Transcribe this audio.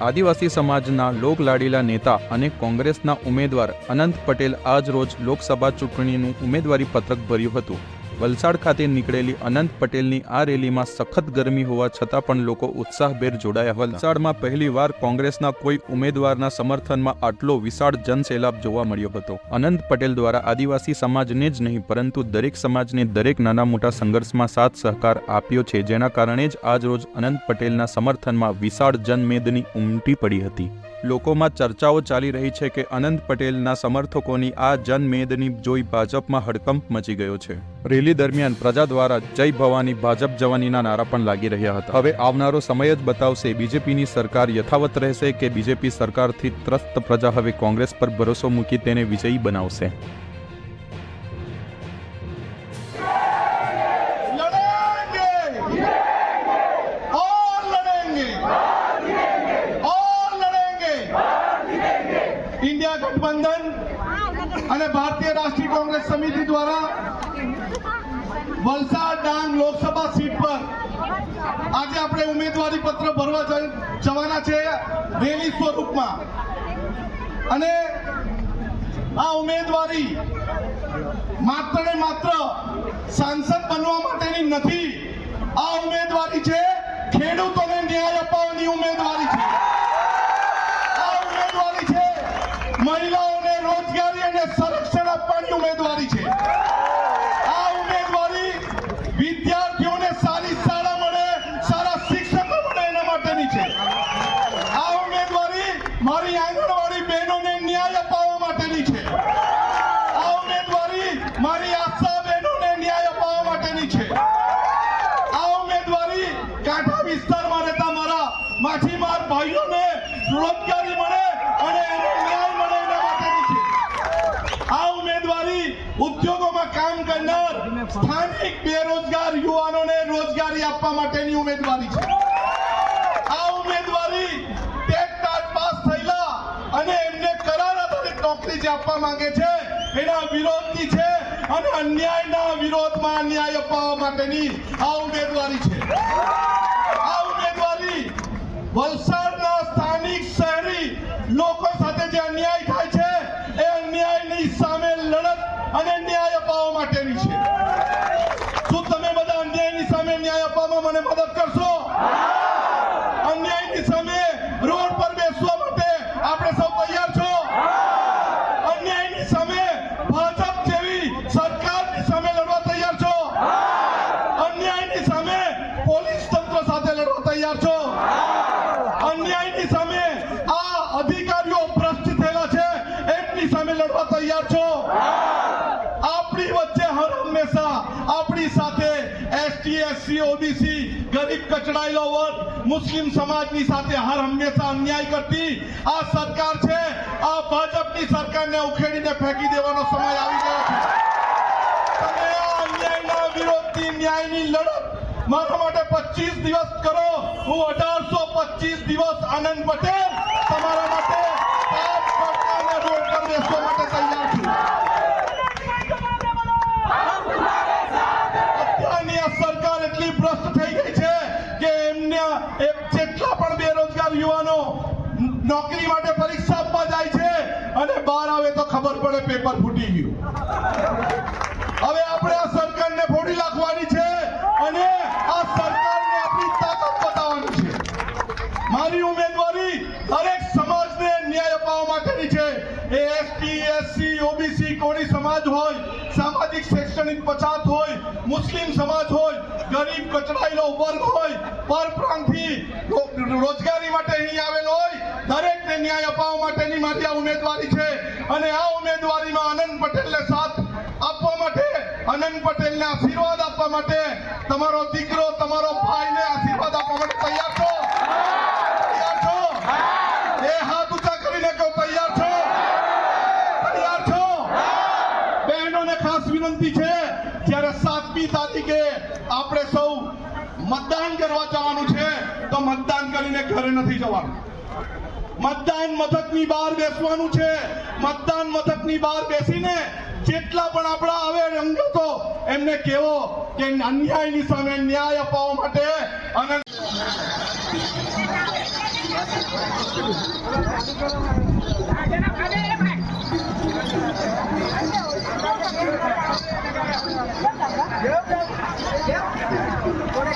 આદિવાસી સમાજના લોકલાડીલા નેતા અને કોંગ્રેસના ઉમેદવાર અનંત પટેલ આજ રોજ લોકસભા ચૂંટણીનું ઉમેદવારી પત્રક ભર્યું હતું. વલસાડ ખાતે નીકળેલી અનંત પટેલની આ રેલીમાં સખત ગરમી હોવા છતાં પણ લોકો ઉત્સાહભેર જોડાયા. વલસાડમાં પહેલીવાર કોંગ્રેસના કોઈ ઉમેદવારના સમર્થનમાં આટલો વિશાળ જનસેલાબ જોવા મળ્યો હતો. અનંત પટેલ દ્વારા આદિવાસી સમાજને જ નહીં, પરંતુ દરેક સમાજને દરેક નાના મોટા સંઘર્ષમાં સાથ સહકાર આપ્યો છે, જેના કારણે જ આજ રોજ અનંત પટેલના સમર્થનમાં વિશાળ જનમેદની ઉમટી પડી હતી. લોકોમાં ચર્ચાઓ ચાલી રહી છે કે અનંત પટેલના સમર્થકોની આ જનમેદની જોઈ ભાજપમાં હડકંપ મચી ગયો છે. રેલી દરમિયાન પ્રજા દ્વારા જય ભવાની, ભાજપ જવાનીના નારા પણ લાગી રહ્યા હતા. હવે આવનારો સમય જ બતાવશે, બીજેપીની સરકાર યથાવત રહેશે કે બીજેપી સરકારથી ત્રસ્ત પ્રજા હવે કોંગ્રેસ પર ભરોસો મૂકી તેને વિજયી બનાવશે? ઇન્ડિયા ગઠબંધન અને ભારતીય રાષ્ટ્રીય કોંગ્રેસ સમિતિ દ્વારા વલસાડ ડાંગ લોકસભા સીટ પર. આજે આપણે ઉમેદવારી પત્ર ભરવા જવાના છે રેલી સ્વરૂપમાં. અને આ ઉમેદવારી માત્ર ને માત્ર સાંસદ બનવા માટેની નથી. આ ઉમેદવારી છે ખેડૂતોને ન્યાય અપાવવાની ઉમેદવારી છે. આ ઉમેદવારી છે મહિલાઓને રોજગારી અને સંરક્ષણ આપવાની ઉમેદવારી છે આ ઉમેદવારી વિદ્યાર્થીઓને સારી શાળા મળે સારા શિક્ષકો મળે એના માટેની છે આ ઉમેદવારી મારી આંગણવાડી બહેનોને ન્યાય અપાવવા માટેની છે આ ઉમેદવારી મારી આશા બહેનોને ન્યાય અપાવવા માટેની છે આ ઉમેદવારી કાંઠા વિસ્તારમાં રહેતા મારા માછીમાર ભાઈઓને રોજગારી મળે અને એને ન્યાય મળે એના માટેની છે. આ ઉમેદવારી ઉદ્યોગોમાં કામ કરનાર સ્થાનિક બેરોજગાર યુવાનોને રોજગારી આપવા માટેની ઉમેદવારી છે. આ ઉમેદવારી ટેટ ટાટ પાસ થયેલા અને એમને કરાર આધારિત નોકરી જે આપવા માંગે છે, એના વિરોધની છે અને અન્યાયના વિરોધમાં અન્યાય અપાવવા માટેની આ ઉમેદવારી છે. આ ઉમેદવારી વલસાડના સ્થાનિક શહેરી લોકો સાથે જે અન્યાય થાય છે, એ અન્યાયની સામે લડત અને ન્યાય અપાવવા માટેની છે શું તમે બધા અન્યાયની સામે ન્યાય અપાવવામાં મને મદદ કરશો અન્યાયની સામે રોડ પર બેસવા માટે આપણે સૌ તૈયાર છો અન્યાયની સામે ભાજપ જેવી સરકારની સામે લડવા તૈયાર છો અન્યાયની સામે પોલીસ તંત્ર સાથે લડવા તૈયાર છો અન્યાયની સામે આ અધિકારીઓ ભ્રષ્ટ થયેલા છે સામે લડવા તૈયાર છો? આપણી વચ્ચે હર હંમેશા આપણી સાથે એસટી એસસી ઓબીસી ગરીબ કચડાયેલો વર્ગ, મુસ્લિમ સમાજની સાથે હર હંમેશા અન્યાય કરતી આ સરકાર છે. આ ભાજપની સરકારને ઉખેડીને ફેંકી દેવાનો સમય આવી ગયો છે. તમે આ અન્યાયના વિરોધની ન્યાયની લડત મારા માટે 25 દિવસ કરો. હું 1825 દિવસ આનંદ પટેલ. તમારા માટે બેસવા માટે તૈયાર છું સરકાર એટલી ભ્રષ્ટ થઈ ગઈ છે કે એમને જેટલા પણ બેરોજગાર યુવાનો નોકરી માટે પરીક્ષા આપવા જાય છે અને બહાર આવે તો ખબર પડે પેપર ફૂટી ગયું હવે આપણે આ સરકારને ફોડી નાખવાની છે અને આ સરકારને આપણી તાકાત બતાવવાની છે મારી ઉમેદવારી દરેક સમાજને ન્યાય અપાવવા માટેની છે એ એસટી એસસી ઓબીસી કોળી સમાજ હોય, સામાજિક શૈક્ષણિક પછાત હોય, મુસ્લિમ સમાજ હોય, ગરીબ કચડાયેલો વર્ગ હોય, પરપ્રાંતથી રોજગારી માટે અહીં આવેલો હોય, દરેકને ન્યાય અપાવવા માટેની મારી આ ઉમેદવારી છે. અને આ ઉમેદવારીમાં આનંદ પટેલને સાથ આપવા માટે, આનંદ પટેલને આશીર્વાદ આપવા માટે તમારો દીકરો, તમારો ભાઈને આશીર્વાદ આપવા માટે તૈયાર છો તૈયાર છો એ હાથ ઊંચા કરીને કહો તૈયાર છો તૈયાર છો બહેનોને ખાસ વિનંતી છે જ્યારે સાતમી તારીખે આપણે સૌ મતદાન કરવા જવાનું છે, તો મતદાન કરીને ઘરે નથી જવાનું. મતદાન મથકની બહાર બેસવાનું છે. મતદાન મથકની બહાર બેસીને જેટલા પણ આપણા આવે રંગતો, એમને કહેવો કે અન્યાયની સામે ન્યાય અપાવવા માટે અને